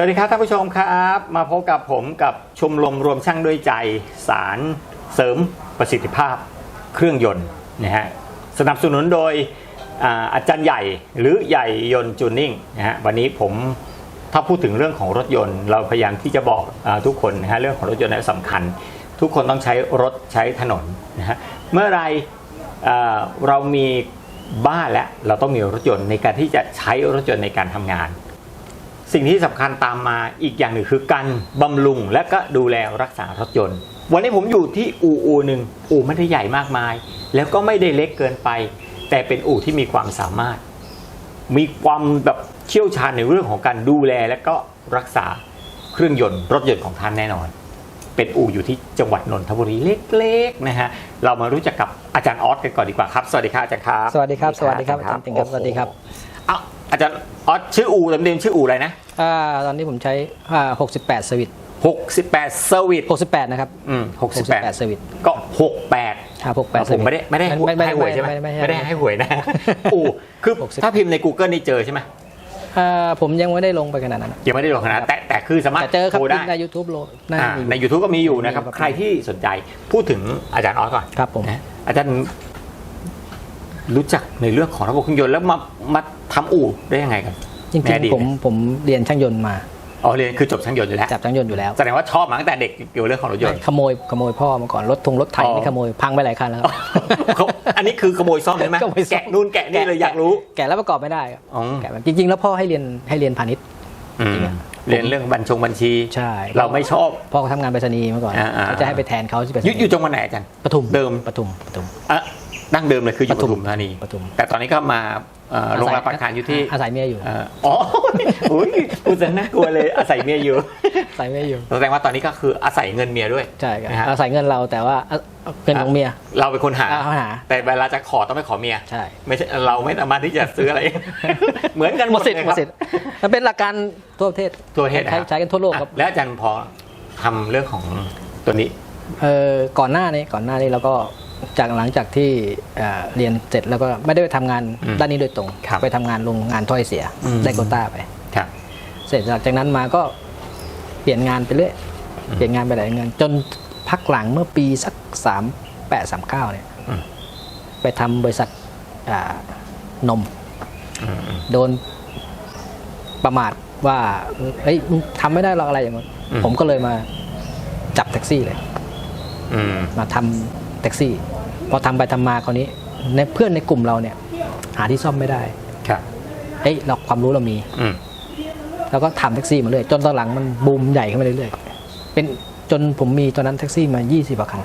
วัสดีครับท่านผู้ชมครับ มาพบกับผมกับชมรมรวมช่างด้วยใจ สารเสริมประสิทธิภาพเครื่องยนต์นะฮะสนับสนุนโดยอาอาจารย์ใหญ่หรือใหญ่ยนต์จูนนิ่งนะฮะวันนี้ผมถ้าพูดถึงเรื่องของรถยนต์ เราพยายามที่จะบอกอทุกคนนะฮะเรื่องของรถยนต์นั้นสำคัญ ทุกคนต้องใช้รถใช้ถนนนะฮะเมื่อไรเอ่เรามีบ้านแล้วเราต้องมีรถยนต์ในการที่จะใช้รถยนต์ในการทำงาน สิ่งที่สำคัญตามมาอีกอย่างหนึ่งคือการบำรุงและก็ดูแลรักษารถยนต์ วันนี้ผมอยู่ที่อู่อู่หนึ่งอู่ไม่ได้ใหญ่มากมาย แล้วก็ไม่ได้เล็กเกินไป แต่เป็นอู่ที่มีความสามารถ มีความแบบเชี่ยวชาญในเรื่องของการดูแลและก็รักษาเครื่องยนต์รถยนต์ของท่านแน่นอน เป็นอู่อยู่ที่จังหวัดนนทบุรีเล็กๆนะฮะเรามารู้จักกับอาจารย์ออสกันก่อนดีกว่าครับ สวัสดีครับอาจารย์ครับสวัสดีครับสวัสดีครับอาจารย์ติ่งครับสวัสดีครับเอ้าอาจารย์ออสชื่ออู่เต็มๆชื่ออู่อะไรนะ อ่าตอนนี้ผมใช้อ่า68 สวิต68เซอร์วิส68 นะครับอืม68 68สวิตก็ 68ครับ68ผมไม่ได้ไม่ได้ไม่ไม่ให้หวยใช่ไหมไม่ไม่ไม่ได้ให้หวยนะ อู่คือ60 ถ้าพิมพ์ใน Google นี่เจอใช่ไหมอ่าผมยังไม่ได้ลงไปขนาดนั้นยังไม่ได้ลงนะแต่แต่คือสามารถแต่เจอครับโทรได้ใน YouTube โลน่าอ่ามี ใน YouTube ก็มีอยู่นะครับ มีครับ ใครที่สนใจพูดถึงอาจารย์ออสก่อน ครับผม นะอาจารย์รู้จักในเรื่องของระบบเครื่องยนต์แล้วมามา ทำอู่ได้ยังไงกันจริงในอดีตๆผมผมเรียนช่างยนต์มาอ๋อเรียนคือจบช่างยนต์อยู่แล้วจับช่างยนต์อยู่แล้วแสดงว่าชอบมาตั้งแต่เด็กเกี่ยวกับเรื่องของรถยนต์ขโมยขโมยพ่อมาก่อนรถทงรถไถอ๋อนี่ขโมยพังไปหลายคันแล้วครับเขาอันนี้คือขโมยซ่อมใช่ไหมขโมยซ่อมแกะนู่นแกะนี่เลยอยากรู้แกะแล้วประกอบไม่ได้ครับอ๋อแกะแบบจริง ๆ แล้วพ่อให้เรียนให้เรียนพาณิชย์อืมจริงอะเรียนเรื่องบัญชงบัญชีใช่เราไม่ชอบพ่อเขาทำงานไปรษณีย์มาก่อนอ่าๆเขาจะให้ไปแทนเขาที่ไปรษอยู่ณีอยู่ย์จังหวัดไหนอาจารย์ปทุมเดิมปทุมปทุมอะดั้งเดิมเลยคืออยู่ปปทุทุมมธานีปทุมแต่ตอนนี้ก็มาเอ่อ โรงรับประทานอยู่ที่อาศัยเมียอยู่เอ่ออ๋ออุ้ยพูดจะน่ากลัวเลยอาศัยเมียอยู่อาศัยเมียอยู่แสดงว่าตอนนี้ก็คืออาศัยเงินเมียด้วยใช่ครับนะฮะอาศัยเงินเราแต่ว่าเอาเอาเงินของเมีย เราเป็นคนหาเอาหาแต่เวลาจะขอต้องไปขอเมียใช่ไม่ใช่เราไม่สามารถที่จะซื้ออะไร เหมือนกันหมดสิทธิ์เลยหมครัดสิทธิ์มันเป็นหลักการทั่วประเทศตัวประเทศนะคใช้รับใช้กันทั่วโลกครับอะแล้วอาจารย์พอทำเรื่องของตัวนี้เออก่อนหน้านี้ก่อนหน้านี้เราก็ จากหลังจากที่เอ่อเรียนเสร็จแล้วก็ไม่ได้ไปทำงานอืมด้านนี้โดยตรงครับไปทำงานโรงงานถ้อยเสียอืมได้โควต้าไปครับเสร็จจากนั้นมาก็เปลี่ยนงานไปเรื่อยอืมเปลี่ยนงานไปหลายงานจนพักหลังเมื่อปีสักสามแปดสามเก้าเนี่ยอืมไปทำบริษัทอ่านมอืมอืมโดนประมาทว่าเฮ้ยมึงทำไม่ได้หรอกอะไรอย่างเงี้ยอืมผมก็เลยมาจับแท็กซี่เลยอืมมาทำ แท็กซี่ พอทำไปทำมาคราวนี้ในเพื่อนในกลุ่มเราเนี่ย หาที่ซ่อมไม่ได้ครับเอ้ยเราความรู้เรามีอืมแล้วก็ทำแท็กซี่มาเรื่อยจนตอนหลังมันบูมใหญ่ขึ้นมาเรื่อยๆเป็นจนผมมีตอนนั้นแท็กซี่มา20กว่าคัน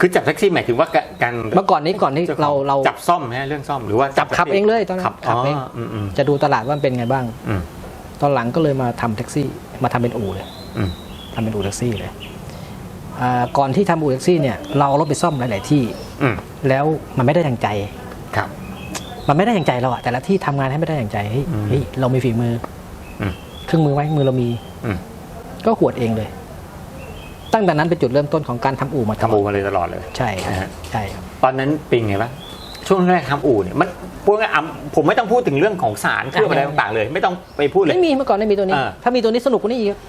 คือจับแท็กซี่หมายถึงว่าการเมื่อก่อนนี้ก่อนที่จ้ของเราเราจับซ่อมฮะเรื่องซ่อมหรือว่าจับขับเองเลยตอนนั้นขับขับเองอืมอืมจะดูตลาดว่ามันเป็นไงบ้างอืมตอนหลังก็เลยมาทำแท็กซี่ มาทำเป็นอู่เลยอืมทำเป็นอู่แท็กซี่เลยอ่า ก่อนที่ทำอู่แท็กซี่เนี่ยเราเอารถไปซ่อมหลาย ๆ ที่อืมแล้วมันไม่ได้ดังใจครับมันไม่ได้อย่างใจเราอะแต่ละที่ทำงานให้ไม่ได้อย่างใจเฮ้ยอืมเฮ้ยเรามีฝีมืออมเครื่องมือไหมมือเรามีอืมก็หวดเองเลย ตั้งแต่นั้นเป็นจุดเริ่มต้นของการทำอู่มาตลทำออู่ดมาเลยตลอดเลย ใช่ครับนะฮะใช่ครับตอนนั้นเป็นไงบ้างช่วงแรกทำอู่เนี่ยมันพูดง่ายๆอะผมไม่ต้องพูดถึงเรื่องของสารเครื่องอะไรต่างๆเลย ไม่ต้องไปพูดเลยไม่มีเมื่อก่อนไม่มีตัวนี้อ่าถ้ามีตัวนี้สนุกกว่านี้อีกครับ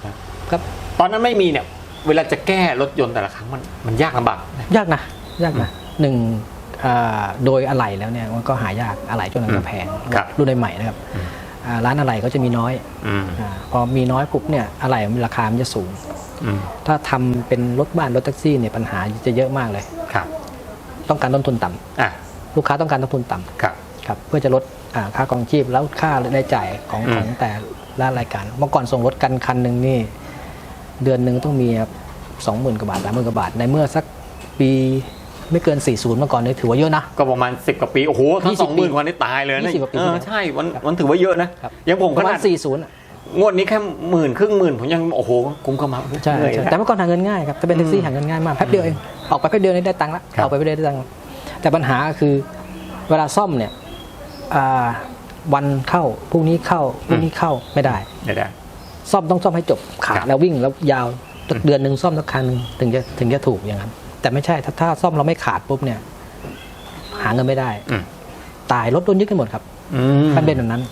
ครับตอนนั้นไม่มีเนี่ย เวลาจะแก้รถยนต์แต่ละครั้งมันมันยากลำบากนะ ยากนะยากนะหนึ่งอ่าโดยอะไหล่แล้วเนี่ยมันก็หายากอะไหล่ช่วงนั้นก็แพงครับ รุ่นใหม่ๆนะครับอืมอ่าร้านอะไหล่ก็จะมีน้อยอืมอาพอมีน้อยปุ๊บเนี่ยอะไหล่มันราคามันจะสูง อืมถ้าทำเป็นรถบ้านรถแท็กซี่เนี่ยปัญหาจะเยอะมากเลย ครับต้องการต้นทุนต่ำอะลูกค้าต้องการต้นทุนต่ำครับ ครับเพื่อจะลดอ่าค่ากองชีพแล้วค่ารายจ่ายของอืม ของแต่ละรายการ เมื่อก่อนส่งรถกันคันหนึ่งนี่ เดือนหนึ่งต้องมีสองหมื่นกว่าบาทสามหมื่นกว่าบาท ในเมื่อสักปีไม่เกิน 40เมื่อก่อนนี่ถือว่าเยอะนะ ก็ประมาณสิบกว่าปี โอ้โหถ้า20สองหมื่นกว่านี่ตายเลยนะ20กว่าปีเออที่แล้วใช่มันมันถือว่าเยอะนะครับอยังผมปขระมานาณด40อะงวดนี้แค่หมื่นครึ่งหมื่นผมยังโอ้โหคุ้มเข้ามาใช่เหนื่อยใช่นะแต่เมื่อก่อนหาเงินง่ายครับถ้าเป็นแท็กซี่อืมหาเงินง่ายมากแป๊บเดียวเองออกไปแป๊บเดียวนี่ได้ตังค์ละครับออกไปแป๊บเดียวได้ตังค์ละแต่ปัญหาคือเวลาซ่อมเนี่ยอ่าวันเข้าพรุ่งนี้เข้าพรุ่งนี้เข้าไม่ได้เดี๋ยวได้ ซ่อมต้องซ่อมให้จบขาครัดบแล้ววิ่งแล้วยาวสักเดือนหนึ่งซ่อมสักครั้งหนึ่งถึงจะถึงจะถูกอย่างนั้น แต่ไม่ใช่ถ้าถ้าซ่อมเราไม่ขาดปุ๊บเนี่ย หาเงินไม่ได้อืมตายรถโดนยึดกันหมดครับอืมมันเป็นแบบนั้น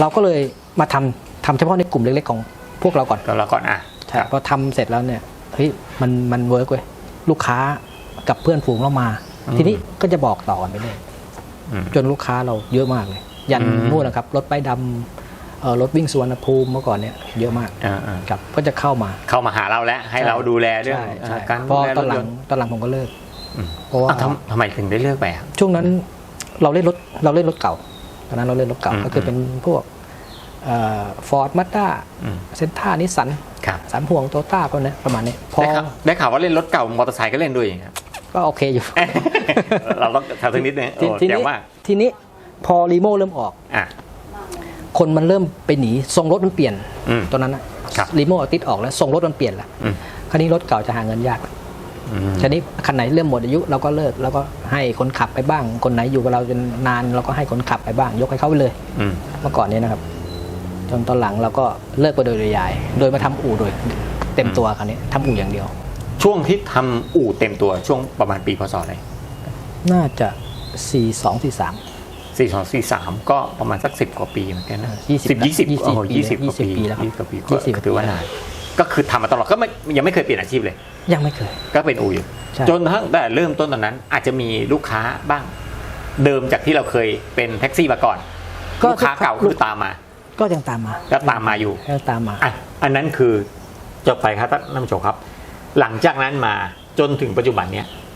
เราก็เลยมาทำทำเฉพาะในกลุ่มเล็กๆของพวกเราก่อนตัวเราก่อนอะใช่พอทำเสร็จแล้วเนี่ยเฮ้ยมันมันเวิร์กเว้ยลูกค้ากับเพื่อนฝูงเรามา ทีนี้ก็จะบอกต่อกันไปเลยอืมจนลูกค้าเราเยอะมากเลย ยันอืมนู่นนะครับรถป้ายดำเอ่อ รถวิ่งสวนภูมิเมื่อก่อนเนี่ยเยอะมากอ่าอ่า ครับก็จะเข้ามาเข้ามาหาเราแล้วให้เราดูแลเรื่องใช่ใช่อ่าการพดูอแลตรอนถหลัยงนต์ตอนหลังผมก็เลิก อืมเพราะว่าอ้าวทำทำไมถึงได้เลิกไปครับช่วงนั้นเราเล่นรถเราเล่นรถเก่าตอนนั้นเราเล่นรถเก่าอืมก็คือเป็นพวกฟอร์ดมาด้าอืมเซนท่านิสสันครับสามห่วงโตต้าพวกนี้ประมาณนี้พอได้ข่าวได้ข่าวว่าเล่นรถเก่ามอเตอร์ไซค์ก็เล่นด้วยอย่างเงี้ย ก็โอเคอยู่ เราต้องทำสักนิดนึงทีโอ้ทีเจ๋นี้งมากทีนี้พอรีโมเริ่มออก อะ คนมันเริ่มไปหนีทรงรถมันเปลี่ยนอืมตอนนั้นนะครับรีโมติดออกแล้วทรงรถมันเปลี่ยนแล้วอืมคราวนี้รถเก่าจะหาเงินยากอืมทีนี้คันไหนเริ่มหมดอายุเราก็เลิกแล้วก็ให้คนขับไปบ้าง คนไหนอยู่กับเราจนนานเราก็ให้คนขับไปบ้าง ยกให้เขาไปเลยอืมเมื่อก่อนนี้นะครับ จนตอนหลังเราก็เลิกไปโดยปริยาย โดยมาทำอู่โดย เต็มตัวคราวนี้ทำอู่อย่างเดียว ช่วงที่ทำอู่เต็มตัวช่วงประมาณปีพศอะไรน่าจะ 4 2 4 3 สี่สองสี่สามก็ประมาณสักสิบกว่าปีเหมือนกันนะยี่สิบยี่สิบยี่สิบโอ้โหปียี่สิบกว่ายี่สิบปีปีแล้วครับยี่สิบกว่าปียี่สิบก็ถือว่านานก็คือทำมาตลอดก็ไม่ยังไม่เคยเปลี่ยนอาชีพเลย ยังไม่เคย ก็เป็นอู่อยู่ใช่จนทั้งแต่เริ่มต้นตอนนั้น อาจจะมีลูกค้าบ้าง เดิมจากที่เราเคยเป็นแท็กซี่มาก่อนลูกค้าเก่าคือตามมา ก็ยังตามมาก็ตามมาอยู่ก็ตามมาอะอันนั้นคือจบไปครับท่านผู้ชมครับ หลังจากนั้นมาจนถึงปัจจุบันเนี้ยอืม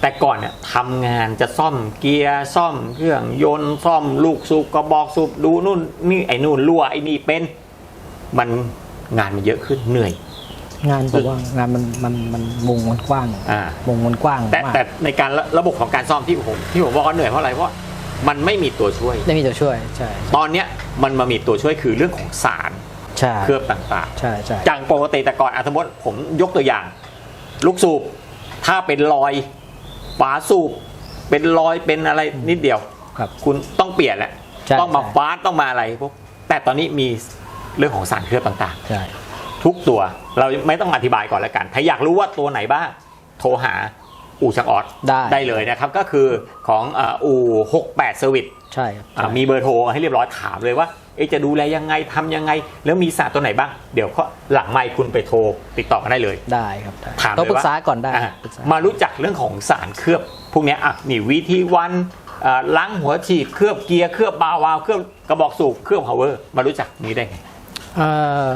แต่ก่อนเนี่ยทำงานจะซ่อมเกียร์ซ่อมเครื่องยนต์ซ่อมลูกสูบกระบอกสูบดูนู่นนี่ไอ้นู่นรั่วไอ้นี่เป็นมันงานมันเยอะขึ้นเหนื่อย งานผมว่างานมันมันมันมุงมันกว้างอ่ามุงมันกว้างแต่มากแต่ในการระระบบของการซ่อมที่ผมที่ผมบอกว่าเหนื่อยเพราะอะไรเพราะมันไม่มีตัวช่วย ได้มีตัวช่วยใช่ตอนเนี้ยมันมามีตัวช่วยคือเรื่องของสารใช่เคลือบต่างๆ ใช่ใช่จากปกติแต่ก่อนอะสมมติผมยกตัวอย่าง ลูกสูบ ถ้าเป็นรอยฝาสูบเป็นรอยเป็นอะไรนิดเดียวครับ คุณต้องเปลี่ยนแหละใช่ต้องมาใช่ฟาสต้องมาอะไรพวกแต่ตอนนี้มีเรื่องของสารเคลือบต่างใช่ ๆ ทุกตัวเราไม่ต้องอธิบายก่อนแล้วกัน ถ้าอยากรู้ว่าตัวไหนบ้างโทรหาอู่ช่างออสได้ได้ เลยนะครับ ก็คือของอ่าอู่68เซอร์วิส ใช่ครับอ่าใช่มีเบอร์โทรให้เรียบร้อยถามเลยว่าเอ๊ะจะดูแลยังไงทำยังไง แล้วมีศาสตร์ตัวไหนบ้าง เดี๋ยวก็หลังไม่คุณไปโทรติดต่อกันได้เลยได้ครับได้ถามต้องเลยปรึว่ากษาก่อนได้อะปรึกษามารู้จักเรื่องของสารเคลือบ พวกเนี้ยอะมีวิธีวันอ่าล้างหัวฉีดเคลือบเกียร์เคลือบบาวาล์วเคลือบกระบอกสูบเคลือบพาวเวอร์มารู้จักนี้ได้ไงเอ่อ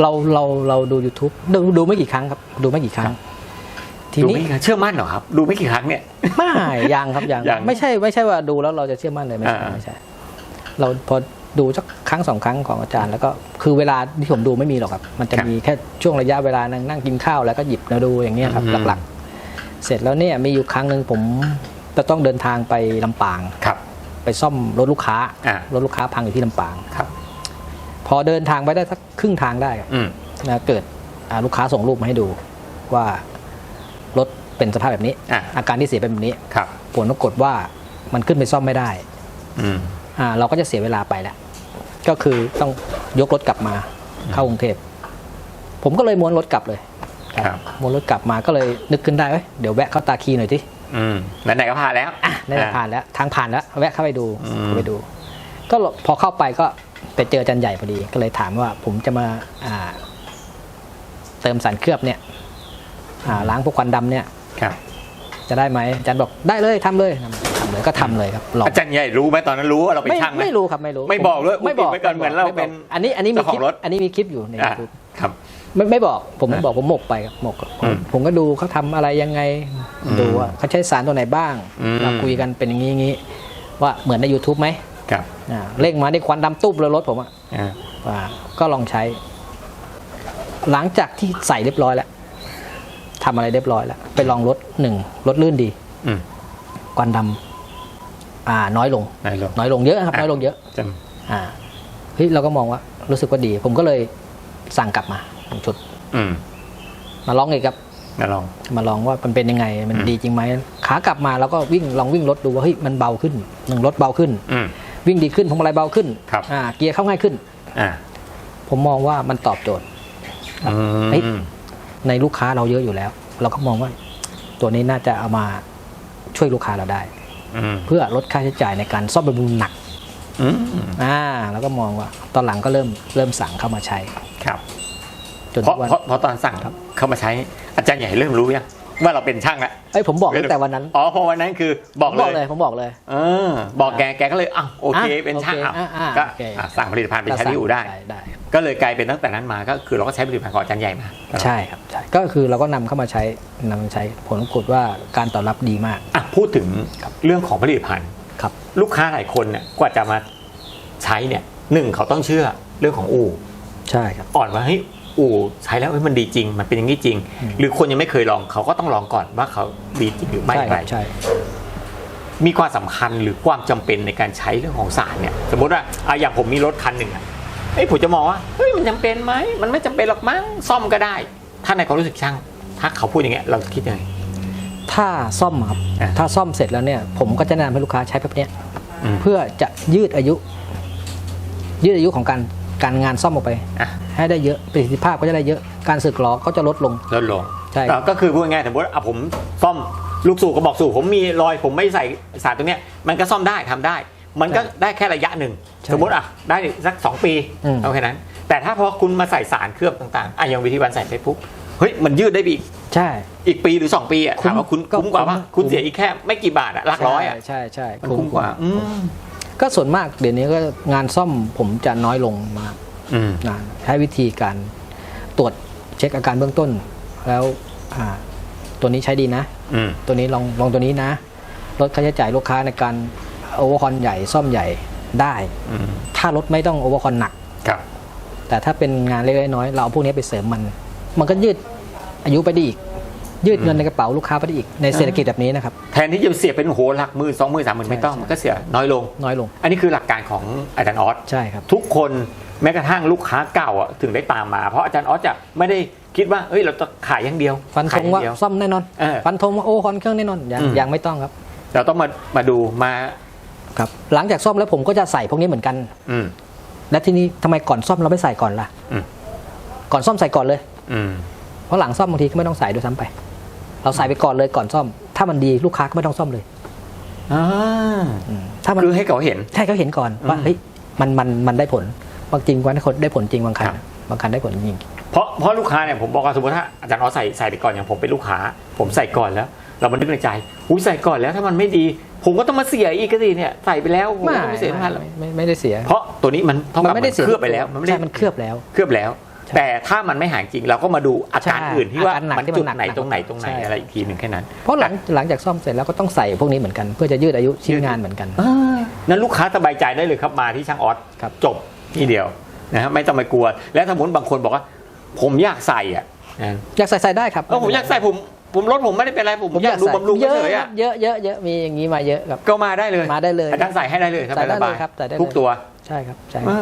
เราเราเราดู YouTube ดูดูไม่กี่ครั้งครับ ดูไม่กี่ครั้ง ทีดูนี้ไม่กี่ครั้งเชื่อมั่นเหรอครับ ดูไม่กี่ครั้งเนี่ย ไม่ยังครับยังยังไม่ใช่ไม่ใช่ว่าดูแล้วเราจะเชื่อมั่นเลยไม่ใช่อ่า ไม่ใช่ เราพอดูสักครั้งสองครั้งของอาจารย์แล้วก็คือเวลาที่ผมดูไม่มีหรอกครับ มันจะมีแค่ช่วงระยะเวลานั่งนั่งกินข้าวแล้วก็หยิบมาดูอย่างเงี้ยครับอืม หลักๆ เสร็จแล้วเนี่ยมีอยู่ครั้งหนึ่งผมจะต้องเดินทางไปลำปาง ครับ ไปซ่อมรถลูกค้าอ่า รถลูกค้าพังอยู่ที่ลำปาง ครับ พอเดินทางไปได้สักครึ่งทางได้อะอืม นะเกิดอ่าลูกค้าส่งรูปมาให้ดูว่ารถ เป็นสภาพแบบนี้ อะอาการที่เสียเป็นแบบนี้ ครับ ผลปรากฏว่ามันขึ้นไปซ่อมไม่ได้อืม อ่าเราก็จะเสียเวลาไปแล้วก็คือต้องยกรถกลับมาเข้ากรุงเทพผมก็เลยม้วนรถกลับเลยครับ ม้วนรถกลับมาก็เลยนึกขึ้นได้เอ้ยเดี๋ยวแวะเข้าตาคีหน่อยที่อืมไหนๆก็ผ่านแล้ว อะได้ผ่านแล้ว ทางผ่านแล้ว แวะเข้าไปดูอืมเข้าไปดู ก็พอเข้าไปก็ไปเจออาจารย์ใหญ่พอดี ก็เลยถามว่าผมจะมาอ่า เติมสารเคลือบเนี่ย อ่าล้างพวกควันดำเนี่ย ครับจะได้ไหมอาจารย์บอกได้เลยทำเลยทำเลยก็ทำเลยครับลองอาจารย์ใหญ่รู้ไหมตอนนั้นรู้ว่าเราเป็นไม่ช่างไหมไม่รู้ครับไม่รู้ ไม่บอกด้วยไม่บอกอุบไว้ก่อนเหมือนเราไบกเป็นอันนี้อันนี้มีเจ้าขคองลิปรถอันนี้มีคลิปอยู่ในอะ YouTube ครับไม่ไม่บอกผมไม่อะบอกผมหมกไปครับหมกผมอืมผมก็ดูเขาทำอะไรยังไงอืมดูว่าเขาใช้สารตัวไหนบ้างอืมเราคุยกันเป็นอย่างนี้อย่างนี้ว่าเหมือนใน YouTube ไหมครับอ่าเร่งมาได้ควันดำตุ๊บเลยรถผมอะอ่าว่าก็ลองใช้ หลังจากที่ใส่เรียบร้อยแล้ว ทำอะไรเรียบร้อยแล้ว ไปลองรถหนึ่งรถลื่นดีอืมควันดำอ่า น้อยลงไหนลง น้อยลงเยอะครับอะน้อยลงเยอะจอ่าเฮ้ยเราก็มองว่ารู้สึกว่าดี ผมก็เลยสั่งกลับมาหนึ่งชุดำอืมมาลองอีกครับมาลองมาลองว่ามันเป็นยังไง มันอืมดีจริงไหมขากลับมาเราก็วิ่งลองวิ่งรถดูว่าเฮ้ยมันเบาขึ้นหนึ่งรถเบาขึ้นอืมวิ่งดีขึ้นพวงมาลัยเบาขึ้นครับอ่าเกียร์เข้าง่ายขึ้นอ่าผมมองว่ามันตอบโจทย์ครับอืมเฮ้ย ในลูกค้าเราเยอะอยู่แล้ว เราก็มองว่าตัวนี้น่าจะเอามาช่วยลูกค้าเราได้อืมเพื่อลดค่าใช้จ่ายในการซ่อมบำรุงหนักอืมอ่าแล้วก็มองว่า ตอนหลังก็เริ่มเริ่มสั่งเข้ามาใช้ ครับจนเพทุราะกวันเพราะเพราะตอนสั่งครับเข้ามาใช้ อาจารย์ใหญ่เริ่มรู้ยัง ว่าเราเป็นช่างแล้วเอ้ยผมบอกตั้งแต่วันนั้นอ๋อเพราะวันนั้นคือบอกผมบอกเลเลยยผมบอกเลย เออบอกแกแกก็เลยอ้าวโอเค อะเป็นช่างโอเคอะอะก็โอเค อะสั่งผลิตภัณฑ์ไปใช้ที่อู่ได้ได้ครับก็เลยกลายเป็นตั้งแต่นั้นมาก็คือเราก็ใช้ผลิตภัณฑ์ของอาจารย์ใหญ่มาใช่ครับใช่ก็คือเราก็นำเข้ามาใช้นำมาใช้ผลปรากฏว่าการตอบรับดีมาก อะพูดถึงครับ เรื่องของผลิตภัณฑ์ ครับ ลูกค้าหลายคนเนี่ยกว่าจะมาใช้เนี่ยหนึ่งเขาต้องเชื่อเรื่องของอู่ใช่ครับ อ่อนว่าเฮ้ย อู่ใช้แล้วเฮ้ยมันดีจริง มันเป็นอย่างนี้จริงอืมหรือคนยังไม่เคยลองเขาก็ต้องลองก่อนว่าเขาดีจริงหรือไม่ใช่อคย่างรัไรบใช่ มีความสำคัญหรือความจำเป็นในการใช้เรื่องของสารเนี่ย สมมติว่าอะอย่างผมมีรถคันหนึ่งอะเฮ้ยผมจะมองว่าเฮ้ยมันจำเป็นไหมมันไม่จำเป็นหรอกมั้งซ่อมก็ได้ ถ้าในความรู้สึกช่าง ถ้าเขาพูดอย่างเงี้ยเราคิดยังไง ถ้าซ่อมครับอะถ้าซ่อมเสร็จแล้วเนี่ย ผมก็จะแนะนำให้ลูกค้าใช้แบบเนี้ยอืม เพื่อจะยืดอายุ ยืดอายุของการ การงานซ่อมออกไป อะ ให้ได้เยอะประสิทธิภาพก็จะได้เยอะการสึกหรอก็จะลดลง ลดลงใช่ อะก็คือพูดง่ายๆสมมติอะผมซ่อมลูกสูบก็บอกสูบผมมีรอยผมไม่ใส่สารตรงเนี้ยมันก็ซ่อมได้ทำได้ มันก็ได้แค่ระยะหนึ่ง ใช่สมมติอะได้สักสองปีอืม เอาแค่นั้น แต่ถ้าพอคุณมาใส่สารเคลือบต่างๆอะอย่างวิธีวันใส่ไปปุ๊บเฮ้ยมันยืดได้ไปอีกใช่ อีกปีหรือ 2 ปีอะคุ้มถามว่าคุณก็คุ้มกว่าปะคุ้ม คุณเสียอีกแค่ไม่กี่บาทอะหลักร้อยอะใช่ใช่มันคุ้มกว่าอืม ก็ส่วนมากเดี๋ยวนี้ก็งานซ่อมผมจะน้อยลงมากอืมนานใช้วิธีการตรวจเช็คอาการเบื้องต้น แล้วอ่าตัวนี้ใช้ดีนะอืมตัวนี้ลองลองตัวนี้นะลดค่าใช้จ่ายลูกค้าในการโอเวอร์คอนใหญ่ซ่อมใหญ่ได้อืมถ้ารถไม่ต้องโอเวอร์คอนหนักครับ แต่ถ้าเป็นงานเล็กๆน้อยๆเราเอาพวกนี้ไปเสริมมัน มันก็ยืดอายุไปได้อีก ยืดเงินในกระเป๋าลูกค้าไปได้อีกในเศรษฐกิจแบบนี้นะครับแทนที่จะเสียเป็นโหหลักหมื่นสองหมื่นสามหมื่นไม่ต้องใช่มันก็เสียน้อยลง น้อยลง อันนี้คือหลักการของอาจารย์ออสใช่ครับทุกคนแม้กระทั่งลูกค้าเก่าอะถึงได้ตามมา เพราะอาจารย์ออสจะไม่ได้คิดว่าเอ้ยเราจะขายอย่างเดียวฟันธขายงอย่ว่าเดียวซ่อมแน่นอนเออฟันธงว่าโอเวอร์คอนเครื่องแน่นอนยังอืมยังไม่ต้องครับ เราต้องมามาดูมาครับหลังจากซ่อมแล้วผมก็จะใส่พวกนี้เหมือนกัน อืมและทีนี้ทำไมก่อนซ่อมเราไม่ใส่ก่อนล่ะอืมก่อนซ่อมใส่ก่อนเลยอืมเพราะหลังซ่อมบางทีก็ไม่ต้องใส่ด้วยซ้ำไป เราใส่ไปก่อนเลยก่อนซ่อม ถ้ามันดีลูกค้าก็ไม่ต้องซ่อมเลยอ่าอืมถ้ามันคือให้เขาเห็นใช่เขาเห็นก่อนว่าอืมเฮ้ยมันมันมันได้ผลบางจริงวันคนได้ผลจริงบางคันครับบางคันได้ผลจริงเพราะเพราะลูกค้าเนี่ยผมบอกว่าสมมติถ้าอาจารย์ออสใส่ใส่ไปก่อนอย่างผมเป็นลูกค้า ผมใส่ก่อนแล้ว เรามันนึกในใจอุ้ยใส่ก่อนแล้วถ้ามันไม่ดี ผมก็ต้องมาเสียอีกก็สิเนี่ยใส่ไปแล้วผมไม่ก็ต้องมาเสียพันหรอกไม่ไม่ได้เสีย เพราะตัวนี้มันเท่ากับไม่ได้เสียเคลือบไปแล้วมันไม่ได้ใช่มันเคลือบแล้วเคลือบแล้วใช่ แต่ถ้ามันไม่หายจริงเราก็มาดูอาการใช่อื่นที่ว่าอาการหนักมันที่มันจุดหนักไหนหนักตรงไหนตรงไหนใช่อะไรอีกทีหนึ่งแค่นั้น เพราะหลังหลังจากซ่อมเสร็จแล้วก็ต้องใส่พวกนี้เหมือนกันเพื่อจะยืดอายุชิ้นงานเหมือนกันอ่านั้นลูกค้าสบายใจได้เลยครับมาที่ช่างออสครับจบทีเดียวนะฮะไม่ต้องไปกลัว และสมมติบางคนบอกว่า ผมอยากใส่อะนะอยากใส่ใส่ได้ครับเออผมอยากใส่ผมผมรถผมไม่ได้เป็นไรผมอยากดูใส่บำรุงเยอะเฉยๆครัอะบเยอะเยอะเยอะมีอย่างนี้มาเยอะครับก็มาได้เลยมาได้เลยอาจารย์ใส่ให้ได้เลยใส่ได้เลยสบาครับใส่ได้เลยทุกตัวใช่ครับใช่อ่า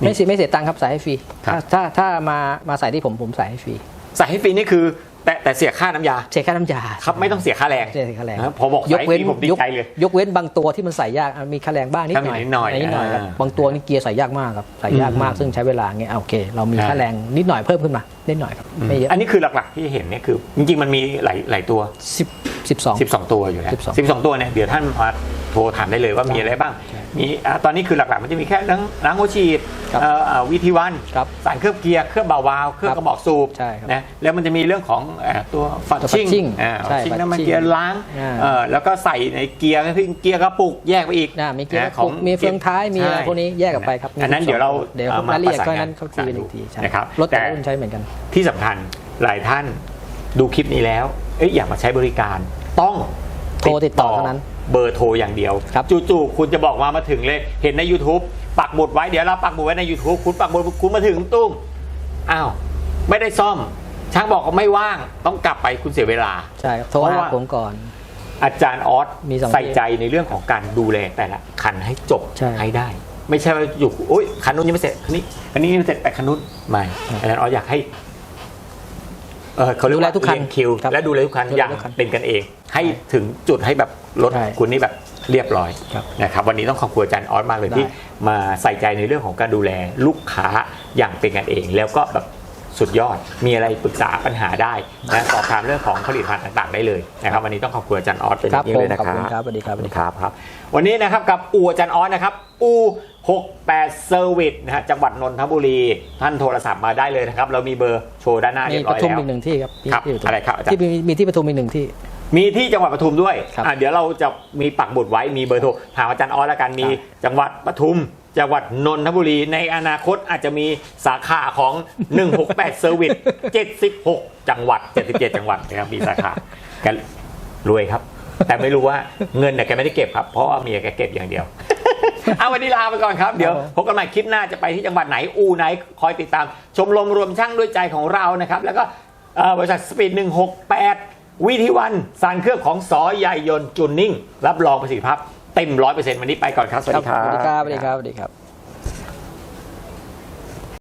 ไม่เสียไม่เสียตังค์ครับใส่ให้ฟรีครับถ้าถ้าถ้ามามาใส่ที่ผมผมใส่ให้ฟรีใส่ให้ฟรีนี่คือ แต่แต่เสียค่าน้ำยา เสียค่าน้ำยาครับไม่ต้องเสียค่าแรงเสียค่าแรงนะพอบอกยใส่กฟเว้นรีผมดียกใจเลย ยกเว้นบางตัวที่มันใส่ยากอะมีค่าแรงบ้างนิดครับหน่อยนิดหน่อยนิดหน่อยครับอ่าบางตัวนี่เกียร์ใส่ยากมากครับใส่ยากมากอืมซึ่งใช้เวลาเงี้ยอะโอเค เรามีอ่าค่าแรงนิดหน่อยเพิ่มขึ้นมานิดหน่อยครับไม่เยอะอันนี้คือหลักๆที่เห็นเนี่ยคือ จริงๆมันมีหลายหลายตัว สิบสิบสอง 12 ตัวอยู่แล้ว12 12 ตัวเนี่ยเดี๋ยวท่านมา โทรถามได้เลยว่ามีอะไรบ้างใช่มีอ่าตอนนี้คือหลักๆ มันจะมีแค่ล้างล้างหัวฉีดครับเอ่ออ่าวิธีวันครับสารเคลือบเกียร์เคลือบเบาวาล์วเคลือบครับกระบอกสูบใช่ครับนะแล้วมันจะมีเรื่องของเอ่อตัวฝัดตัวชิ่ง fatching อ่าใช่ชิ่งน้ำมัน fatching เกียร์ล้างอ่า เอ่อแล้วก็ใส่ในเกียร์ก็คือเกียร์กระปุกแยกไปอีกอ่ามีเกียร์นะกระปุกมีเฟืองท้ายมีอะไรใช่พวกนี้แยกออกไปครับมีอันนั้น12เดี๋ยวเราเดี๋ยวเอามารายละเอียดประสานก็นั้นงานเขาคุยกันอีกทีใช่นะครับรถแต่แต่ ละรุ่นใช้เหมือนกัน ที่สำคัญหลายท่านดูคลิปนี้แล้ว เอ้ยอยากมาใช้บริการต้องโทรติดต่อเท่านั้น เบอร์โทรอย่างเดียวครับจู่ๆคุณจะบอกมามาถึงเลย เห็นใน YouTube ปักหมุดไว้เดี๋ยวเราปักหมุดไว้ใน YouTube คุณปักหมุดคุณมาถึงตุ้มอ้าวไม่ได้ซ่อม ช่างบอกว่าไม่ว่าง ต้องกลับไปคุณเสียเวลาใช่ครับโทรเพราะหาว่าผมก่อน อาจารย์ออสมีสองใส่ใจในเรื่องของการดูแลแต่ละคันให้จบใช่ให้ได้ ไม่ใช่ว่าอยู่โอ๊ยคันนู้นยังไม่เสร็จคันนี้คันนี้ยังไม่เสร็จแต่คันนู้นไม่อาจารย์ออสอยากให้เออเขาเรียกดูแลว่าทุกคันเรียงคิวครับและดูแลทุกคันดูแลอย่างทุกคันเป็นกันเอง ให้ใช่ถึงจุดให้แบบ รถใช่คุณนี่แบบเรียบร้อยครับนะครับวันนี้ต้องขอบคุณอาจารย์ออสมากเลยได้ ที่มาใส่ใจในเรื่องของการดูแลลูกค้าอย่างเป็นกันเอง แล้วก็แบบสุดยอดมีอะไรปรึกษาปัญหาได้นะสอบถามเรื่องของผลิตภัณฑ์ต่างๆ ได้เลยนะครับวันนี้ต้องขอบคุณอาจารย์ออสเป็นครับอย่างยิ่งเลยนะผมคขอบรับ คุณครับสวัสดีครับสวัสดีครับ ครับวันนี้นะครับกับอูอาจารย์ออสนะครับอู68 Service นะฮะจังหวัดนนทบุรี ท่านโทรศัพท์มาได้เลยนะครับ เรามีเบอร์โชว์ด้านหน้าเรีมียบปร้อยทุมแล้ว อีกหนึ่งที่ครับที่ครับที่ปทุมอะไรครับอาจารย์ ที่มีมีที่ปทุมอีกหนึ่งที่ มีที่จังหวัดปทุมด้วยครับอะเดี๋ยวเราจะมีปักบุดไว้มีเบอร์โทรถามอาจารย์ออสแล้วกันมีครับจังหวัดปทุม จังหวัดนนทบุรี ในอนาคตอาจจะมีสาขาของ 168 Service 76 จังหวัด 77 จังหวัดนะครับมีสาขากันรวยครับ แต่ไม่รู้ว่าเงินเนี่ยแกไม่ได้เก็บครับ เพราะว่าเมียแกเก็บอย่างเดียว เอาวันนี้ลาไปก่อนครับ เดี๋ยวครับผมพบกันใหม่คลิปหน้าจะไปที่จังหวัดไหนอูไหนคอยติดตาม ชมรมรวมช่างด้วยใจของเรานะครับ แล้วก็เอ่อบริษัทสปีด168 วิธีวันสารเครื่องของสอใหญ่ยนจุนนิ่ง รับรองประสิทธิภาพเต็มร้อยเปอร์เซ็นต์วันนี้ไปก่อนครับ สวัสดีครับ สวัสดีครับ สวัสดีครับ